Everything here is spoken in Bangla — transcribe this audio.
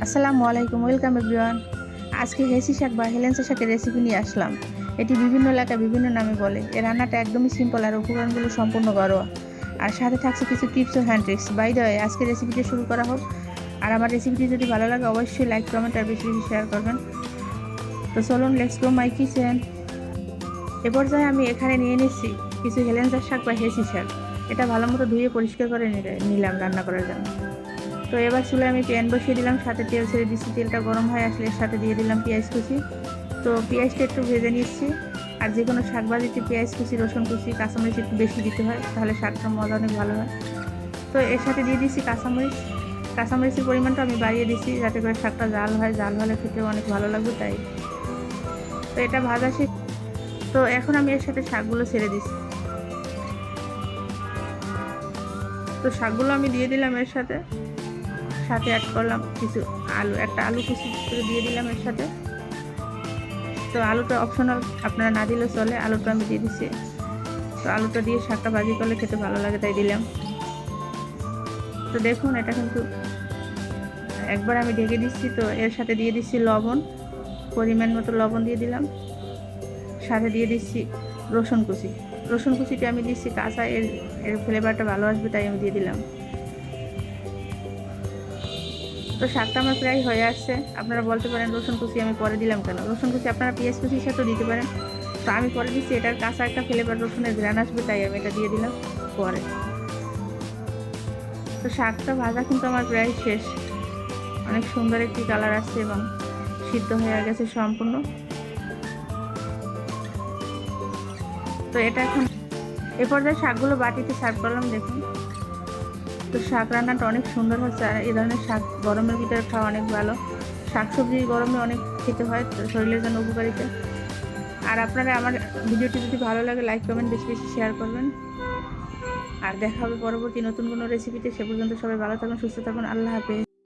আসসালামু আলাইকুম, ওয়েলকাম এভরিওয়ান। আজকে হেসি শাক বা হেলেন্সা শাকের রেসিপি নিয়ে আসলাম। এটি বিভিন্ন এলাকায় বিভিন্ন নামে বলে। এই রান্নাটা একদমই সিম্পল আর উপকরণগুলো সম্পূর্ণ ঘরোয়া। আর সাথে থাকছে কিছু টিপস ও হ্যান্ড ট্রিক্স বাই দ্য আজকে রেসিপিটি শুরু করা হোক। আর আমার রেসিপিটি যদি ভালো লাগে, অবশ্যই লাইক কমেন্ট আর বেশি বেশি শেয়ার করবেন। তো চলুন লেটস গো মাই কিচেন এ পর্যায়ে আমি এখানে নিয়ে নিচ্ছি কিছু হেলেন্সার শাক বা হেসি শাক। এটা ভালো মতো ধুয়ে পরিষ্কার করে নিলে- নিলাম রান্না করার জন্য। তো এবার চুলে আমি প্যান বসিয়ে দিলাম, সাথে তেল ছেড়ে দিচ্ছি। তেলটা গরম হয়ে আসলে এর সাথে দিয়ে দিলাম পেঁয়াজ কুচি। তো পেঁয়াজটা একটু ভেজে নিচ্ছি। আর যে কোনো শাক ভাজিতে পেঁয়াজ কুচি, রসুন কুচি, কাঁচামরিচ একটু বেশি দিতে হয়, তাহলে শাকটার মজা অনেক ভালো হয়। তো এর সাথে দিয়ে দিচ্ছি কাঁচামরিচ। কাঁচামরিচের পরিমাণটা আমি বাড়িয়ে দিচ্ছি যাতে করে শাকটা জাল হয়। জাল হলে খেতে অনেক ভালো লাগবে, তাই। তো এটা ভাজা শেষ। তো এখন আমি এর সাথে শাকগুলো ছেড়ে দিচ্ছি। তো শাকগুলো আমি দিয়ে দিলাম এর সাথে। সাথে অ্যাড করলাম কিছু আলু। একটা আলু কুচি করে দিয়ে দিলাম এর সাথে। তো আলুটা অপশনাল আপনারা না দিলেও চলে। আলুটা আমি দিয়ে দিচ্ছি তো আলুটা দিয়ে শাকটা ভাজি করলে খেতে ভালো লাগে, তাই দিলাম। তো দেখুন, এটা কিন্তু একবার আমি ঢেকে দিচ্ছি, তো এর সাথে দিয়ে দিচ্ছি লবণ। পরিমাণ মতো লবণ দিয়ে দিলাম। সাথে দিয়ে দিচ্ছি রসুন কুচি। রসুন কুচিটা আমি দিচ্ছি কাঁচা, এর এর ফ্লেভারটা ভালো আসবে, তাই আমি দিয়ে দিলাম। তো শাকটা আমার প্রায় হয়ে আসছে। আপনারা বলতে পারেন রসুন কুচি আমি পরে দিলাম কেন? রসুন কুচি আপনারা পেঁয়াজ কুচির সাথেও দিতে পারেন। তো আমি পরে দিচ্ছি, এটার কাঁচা একটা ফ্লেভার রসুনের গ্রান আসবে, তাই আমি এটা দিয়ে দিলাম পরে। তো শাকটা ভাজা কিন্তু আমার প্রায় শেষ। অনেক সুন্দর একটি কালার আসছে এবং সিদ্ধ হয়ে গেছে সম্পূর্ণ। তো এটা এখন, এ পর্যায়ে শাকগুলো বাটিতে সার্ভ করলাম, দেখুন। তো শাক রান্নাটা অনেক সুন্দর হচ্ছে আর এ ধরনের শাক গরমের ভিতরে খাওয়া অনেক ভালো। শাক সবজি গরমে অনেক খেতে হয় শরীরের জন্য উপকারিতা আর আপনারা আমার ভিডিওটি যদি ভালো লাগে লাইক কমেন্ট বেশি বেশি শেয়ার করবেন। আর দেখা হবে পরবর্তী নতুন কোনো রেসিপিতে সে পর্যন্ত সবাই ভালো থাকুন, সুস্থ থাকুন। আল্লাহ হাফেজ।